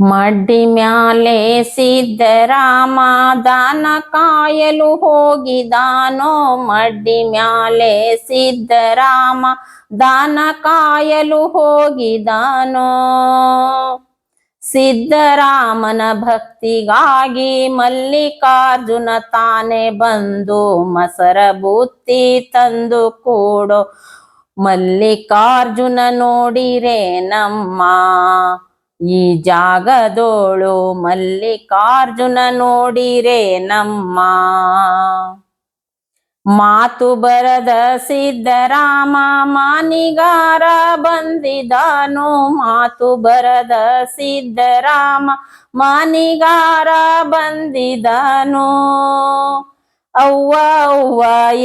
ಮಡ್ಡಿ ಮ್ಯಾಲೆ ಸಿದ್ದರಾಮ ದಾನ ಕಾಯಲು ಹೋಗಿದಾನೋ? ಮಡ್ಡಿ ಮ್ಯಾಲೆ ಸಿದ್ದರಾಮ ದಾನ ಕಾಯಲು ಹೋಗಿದಾನೋ? ಸಿದ್ದರಾಮನ ಭಕ್ತಿಗಾಗಿ ಮಲ್ಲಿಕಾರ್ಜುನ ತಾನೆ ಬಂದು ಮಸರ ಬುತ್ತಿ ತಂದು ಕೂಡೋ. ಮಲ್ಲಿಕಾರ್ಜುನ ನೋಡಿರೇ ನಮ್ಮ ಈ ಜಾಗದೋಳು ಮಲ್ಲಿಕಾರ್ಜುನ ನೋಡಿರೆ ನಮ್ಮ. ಮಾತು ಬರದ ಸಿದ್ದರಾಮ ಮಾನಿಗಾರ ಬಂದಿದಾನು. ಮಾತು ಬರದ ಸಿದ್ದರಾಮ ಮಾನಿಗಾರ ಬಂದಿದಾನು. ಅವ್ವ ಅವ್ವ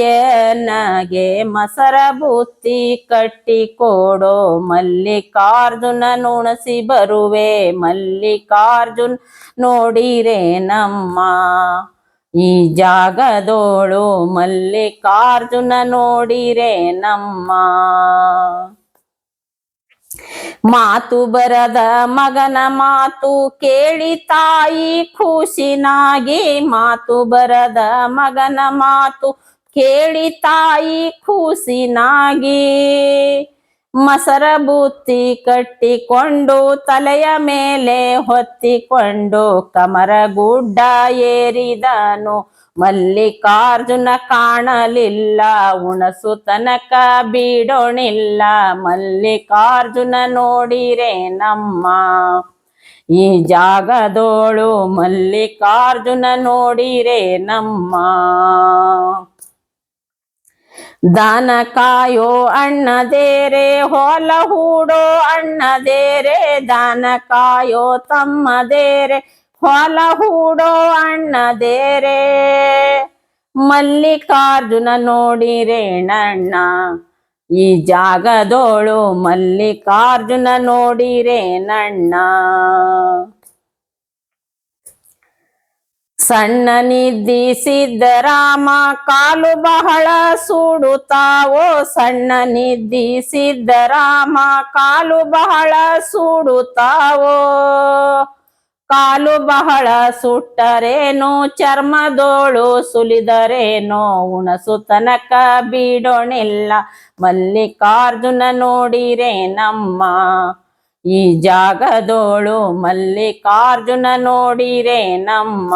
ಏನಗೆ ಮಸರ ಬುತ್ತಿ ಕಟ್ಟಿ ಕೊಡೋ ಮಲ್ಲಿಕಾರ್ಜುನ ನುಣಸಿ ಬರುವೆ. ಮಲ್ಲಿಕಾರ್ಜುನ್ ನೋಡಿರೆ ನಮ್ಮ ಈ ಜಾಗದೋಳು ಮಲ್ಲಿಕಾರ್ಜುನ ನೋಡಿರೆ ನಮ್ಮ ಮಾತು ಬರದ ಮಗನ ಮಾತು ಕೇಳಿ ತಾಯಿ ಖುಷಿನಾಗಿ. ಮಾತು ಬರದ ಮಗನ ಮಾತು ಕೇಳಿ ತಾಯಿ ಖುಷಿನಾಗಿ. ಮಸರ ಬುತ್ತಿ ಕಟ್ಟಿಕೊಂಡು ತಲೆಯ ಮೇಲೆ ಹೊತ್ತಿಕೊಂಡು ಕಮರ ಗುಡ್ಡ ಏರಿದನು. ಮಲ್ಲಿಕಾರ್ಜುನ ಕಾಣಲಿಲ್ಲ ಉಣಸು ತನಕ ಬೀಡೋಣಿಲ್ಲ. ಮಲ್ಲಿಕಾರ್ಜುನ ನೋಡಿರೆ ನಮ್ಮ ಈ ಜಾಗದೋಳು, ಮಲ್ಲಿಕಾರ್ಜುನ ನೋಡಿರೆ ನಮ್ಮ. ದಾನ ಕಾಯೋ ಅಣ್ಣದೇರೆ ಹೊಲ ಹೂಡೋ ಅಣ್ಣದೇರೆ ದಾನ ಕಾಯೋ ತಮ್ಮದೇರೆ ಹೊಲ ಹೂಡೋ ಅಣ್ಣದೇರೆ ಮಲ್ಲಿಕಾರ್ಜುನ ನೋಡಿರೇಣ್ಣ ಈ ಜಾಗದೋಳು ಮಲ್ಲಿಕಾರ್ಜುನ ನೋಡಿರೇನಣ್ಣ ಸಣ್ಣ ನಿದ್ದಿ ಸಿದ್ದರಾಮ ಕಾಲು ಬಹಳ ಸುಡುತ್ತಾವೋ? ಸಣ್ಣ ನಿದ್ದಿ ಸಿದ್ದರಾಮ ಕಾಲು ಬಹಳ ಸುಡುತ್ತಾವೋ? ಕಾಲು ಬಹಳ ಸುಟ್ಟರೇನು, ಚರ್ಮದೋಳು ಸುಲಿದರೇನೋ, ಉಣಸು ತನಕ ಬೀಡೋಣಿಲ್ಲ. ಮಲ್ಲಿಕಾರ್ಜುನ ನೋಡಿರೆ ನಮ್ಮ ಈ ಜಾಗದೋಳು ಮಲ್ಲಿಕಾರ್ಜುನ ನೋಡಿರೆ ನಮ್ಮ.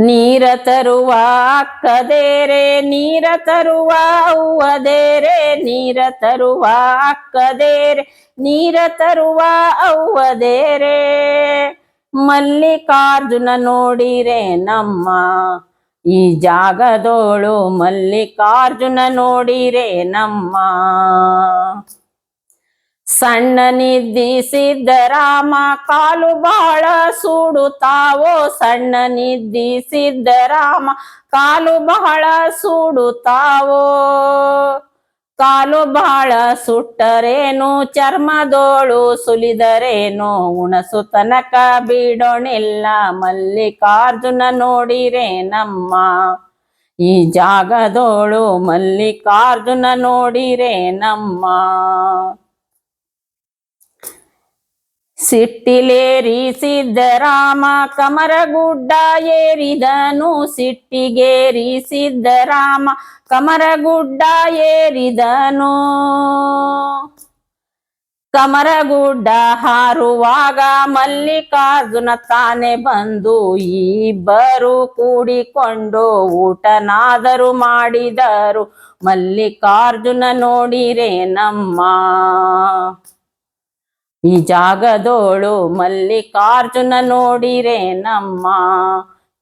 ನೀರ ತರುವ ಅಕ್ಕದೇರೆ, ನೀರ ತರುವ ಅವ್ವದೇರೆ, ನೀರ ತರುವ ಅಕ್ಕದೇರೆ, ನೀರ ತರುವ ಅವ್ವದೇರೆ. ಮಲ್ಲಿಕಾರ್ಜುನ ನೋಡಿರೆ ನಮ್ಮ ಈ ಜಾಗದೋಳು ಮಲ್ಲಿಕಾರ್ಜುನ ನೋಡಿರೆ ನಮ್ಮ ಸಣ್ಣ ನಿದ್ದಿ ಸಿದ್ದರಾಮ ಕಾಲು ಬಾಳ ಸುಡುತ್ತಾವೋ? ಸಣ್ಣ ನಿದ್ದಿ ಸಿದ್ದರಾಮ ಕಾಲು ಬಹಳ ಸುಡುತ್ತಾವೋ? ಕಾಲು ಬಹಳ ಸುಟ್ಟರೇನು? ಚರ್ಮದೋಳು ಸುಲಿದರೇನು? ಉಣಸು ತನಕ ಬಿಡೋಣಿಲ್ಲ. ಮಲ್ಲಿಕಾರ್ಜುನ ನೋಡಿರೆ ನಮ್ಮ. ಈ ಜಾಗದೋಳು ಮಲ್ಲಿಕಾರ್ಜುನ ನೋಡಿರೆ ನಮ್ಮ. ಸಿಟ್ಟಿಲೇರಿ ಸಿದ್ದರಾಮ ಕಮರಗುಡ್ಡ ಏರಿದನು ಸಿಟ್ಟಿಗೇರಿ ಸಿದ್ದರಾಮ ಕಮರಗುಡ್ಡ ಏರಿದನು. ಕಮರಗುಡ್ಡ ಹಾರುವಾಗ ಮಲ್ಲಿಕಾರ್ಜುನ ತಾನೆ ಬಂದು ಇಬ್ಬರು ಕೂಡಿಕೊಂಡು ಊಟನಾದರೂ ಮಾಡಿದರು. ಮಲ್ಲಿಕಾರ್ಜುನ ನೋಡಿರೇ ನಮ್ಮ ಈ ಜಾಗದೋಳು ಮಲ್ಲಿಕಾರ್ಜುನ ನೋಡಿರೆ ನಮ್ಮ.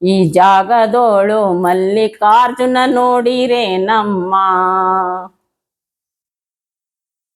ಈ ಜಾಗದೋಳು ಮಲ್ಲಿಕಾರ್ಜುನ ನೋಡಿರೆ ನಮ್ಮ.